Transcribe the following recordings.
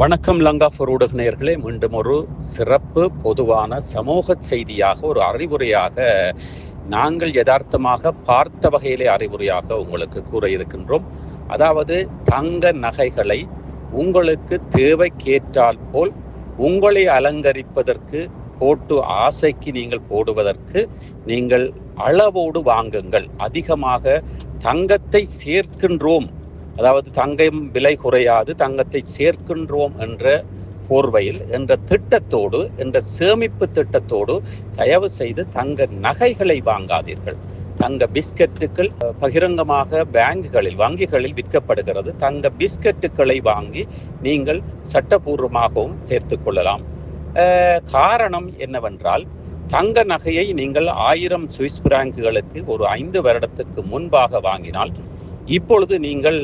வணக்கம் லங்கா ஊடக நேயர்களே. மீண்டும் ஒரு சிறப்பு பொதுவான சமூக செய்தியாக ஒரு அறிவுரையாக நாங்கள் யதார்த்தமாக பார்த்த வகையிலே அறிவுரையாக உங்களுக்கு கூற இருக்கின்றோம். அதாவது தங்க நகைகளை உங்களுக்கு தேவைக்கேற்றால் போல் உங்களை அலங்கரிப்பதற்கு போட்டு ஆசைக்கு நீங்கள் போடுவதற்கு நீங்கள் அளவோடு வாங்குங்கள். அதிகமாக தங்கத்தை சேர்க்கின்றோம். அதாவது தங்கம் விலை குறையாது தங்கத்தை சேர்க்கின்றோம் என்ற போர்வையில் என்ற திட்டத்தோடு என்ற சேமிப்பு திட்டத்தோடு தயவு செய்து தங்க நகைகளை வாங்காதீர்கள். தங்க பிஸ்கட்டுகள் பகிரங்கமாக பேங்குகளில் வங்கிகளில் விற்கப்படுகிறது. தங்க பிஸ்கட்டுகளை வாங்கி நீங்கள் சட்டபூர்வமாகவும் சேர்த்து கொள்ளலாம். காரணம் என்னவென்றால் தங்க நகையை நீங்கள் ஆயிரம் சுவிஸ் பிராங்குகளுக்கு ஒரு ஐந்து வருடத்துக்கு முன்பாக வாங்கினால் இப்பொழுது நீங்கள்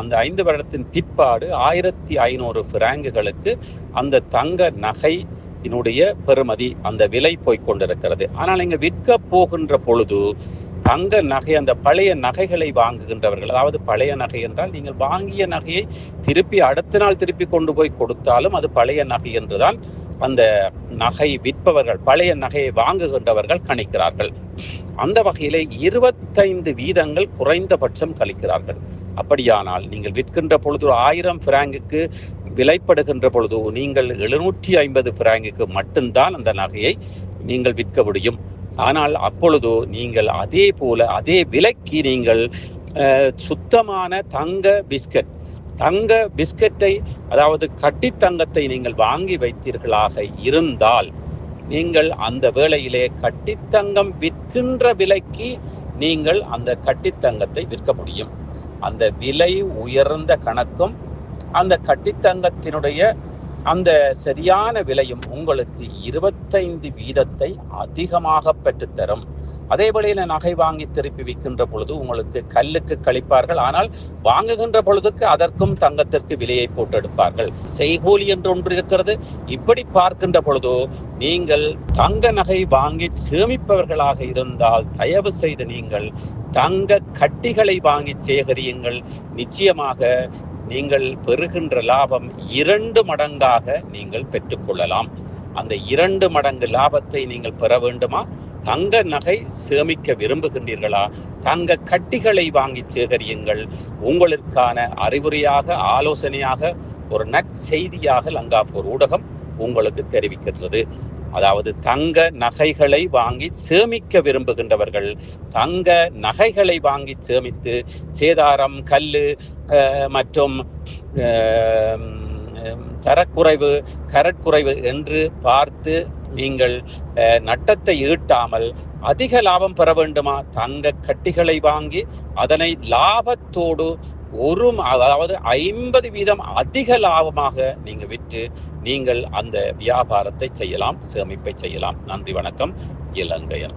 அந்த ஐந்து வருடத்தின் பிற்பாடு ஆயிரத்தி ஐநூறு பிராங்குகளுக்கு அந்த தங்க நகையினுடைய பெறுமதி அந்த விலை போய்க் கொண்டிருக்கிறது. ஆனால் இங்கே விற்க போகின்ற பொழுது தங்க நகை அந்த பழைய நகைகளை வாங்குகின்றவர்கள் அதாவது பழைய நகை என்றால் நீங்கள் வாங்கிய நகையை திருப்பி அடுத்த நாள் திருப்பி கொண்டு போய் கொடுத்தாலும் அது பழைய நகை என்றுதான் அந்த நகை விற்பவர்கள் பழைய நகையை வாங்குகின்றவர்கள் கணிக்கிறார்கள். அந்த வகையிலே இருபத்தைந்து வீதங்கள் குறைந்தபட்சம் கழிக்கிறார்கள். அப்படியானால் நீங்கள் விற்கின்ற பொழுது ஆயிரம் பிராங்குக்கு விலைப்படுகின்ற பொழுது நீங்கள் எழுநூற்றி ஐம்பது பிராங்குக்கு மட்டும்தான் அந்த நகையை நீங்கள் விற்க முடியும். ஆனால் அப்பொழுது நீங்கள் அதே போல அதே விலைக்கு நீங்கள் சுத்தமான தங்க பிஸ்கட் தங்க பிஸ்கட்டை அதாவது கட்டி தங்கத்தை நீங்கள் வாங்கி வைத்தீர்களாக இருந்தால் நீங்கள் அந்த வேளையிலே கட்டித்தங்கம் விற்கின்ற விலைக்கு நீங்கள் அந்த கட்டித்தங்கத்தை விற்க முடியும். அந்த விலை உயர்ந்த கணக்கும் அந்த கட்டித்தங்கத்தினுடைய அந்த சரியான விலையும் உங்களுக்கு இருபத்தைந்து வீதத்தை அதிகமாக பெற்றுத்தரும். அதே வழியில் நகை வாங்கி திருப்பி விற்கின்ற பொழுது உங்களுக்கு கல்லுக்கு கழிப்பார்கள். ஆனால் வாங்குகின்ற பொழுதுக்கு அதற்கும் தங்கத்திற்கு விலையை போட்டு எடுப்பார்கள். செய்கூலி என்று ஒன்று இருக்கிறது. இப்படி பார்க்கின்ற பொழுதோ நீங்கள் தங்க நகை வாங்கி சேமிப்பவர்களாக இருந்தால் தயவு செய்து நீங்கள் தங்க கட்டிகளை வாங்கி சேகரியுங்கள். நிச்சயமாக நீங்கள் பெறுகின்ற லாபம் இரண்டு மடங்காக நீங்கள் பெற்றுக்கொள்ளலாம் அந்த இரண்டு மடங்கு லாபத்தை நீங்கள் பெற வேண்டுமா? தங்க நகை சேமிக்க விரும்புகின்றீர்களா? தங்க கட்டிகளை வாங்கி சேகரியுங்கள். உங்களுக்கான அறிவுரையாக ஆலோசனையாக ஒரு நற்செய்தியாக லங்காபூர் ஊடகம் உங்களுக்கு தெரிவிக்கின்றது. அதாவது தங்க நகைகளை வாங்கி சேமிக்க விரும்புகின்றவர்கள் தங்க நகைகளை வாங்கி சேமித்து சேதாரம் கல் மற்றும் தரக்குறைவு கரட்குறைவு என்று பார்த்து நீங்கள் நட்டத்தை ஈட்டாமல் அதிக லாபம் பெற வேண்டுமா? தங்க கட்டிகளை வாங்கி அதனை லாபத்தோடு ஒரு அதாவது ஐம்பது வீதம் அதிக லாபமாக நீங்கள் விற்று நீங்கள் அந்த வியாபாரத்தை செய்யலாம் சேமிப்பை செய்யலாம். நன்றி வணக்கம். இலங்கையன்